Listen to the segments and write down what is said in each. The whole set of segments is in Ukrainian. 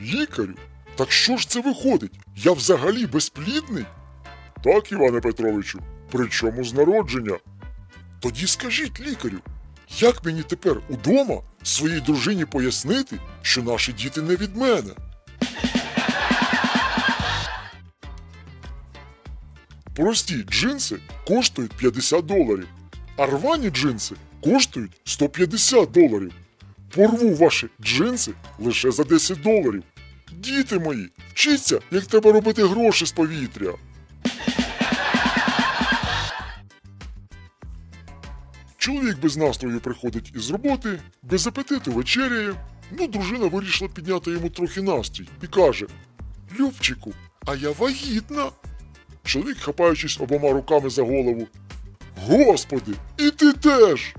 Лікарю? Так що ж це виходить? Я взагалі безплідний? Так, Іване Петровичу, причому з народження. Тоді скажіть лікарю, як мені тепер удома своїй дружині пояснити, що наші діти не від мене? Прості джинси коштують 50 доларів, а рвані джинси коштують 150 доларів. Порву ваші джинси лише за 10 доларів. Діти мої, вчіться, як треба робити гроші з повітря. Чоловік без настрою приходить із роботи, без апетиту вечеряє. Ну, дружина вирішила підняти йому трохи настрій і каже: Любчику, а я вагітна. Чоловік, хапаючись обома руками за голову. Господи, і ти теж.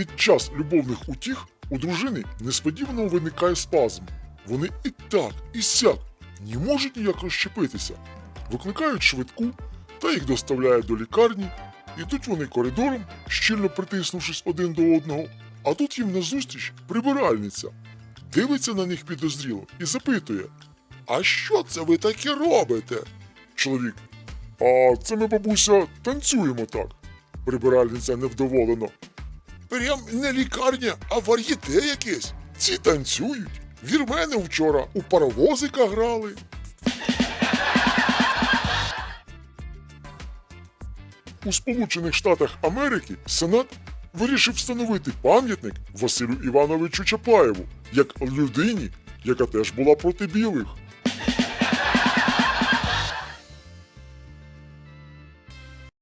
Під час любовних утіх у дружини несподівано виникає спазм. Вони і так, і сяк не можуть ніяк розщепитися. Викликають швидку та їх доставляють до лікарні. Ідуть вони коридором, щільно притиснувшись один до одного, а тут їм назустріч прибиральниця. Дивиться на них підозріло і запитує: А що це ви таке робите? Чоловік. А це ми, бабуся, танцюємо так. Прибиральниця невдоволено. Прям не лікарня, а вар'єте якесь. Ці танцюють. Вірмени вчора у паровозика грали. У Сполучених Штатах Америки Сенат вирішив встановити пам'ятник Василю Івановичу Чапаєву як людині, яка теж була проти білих.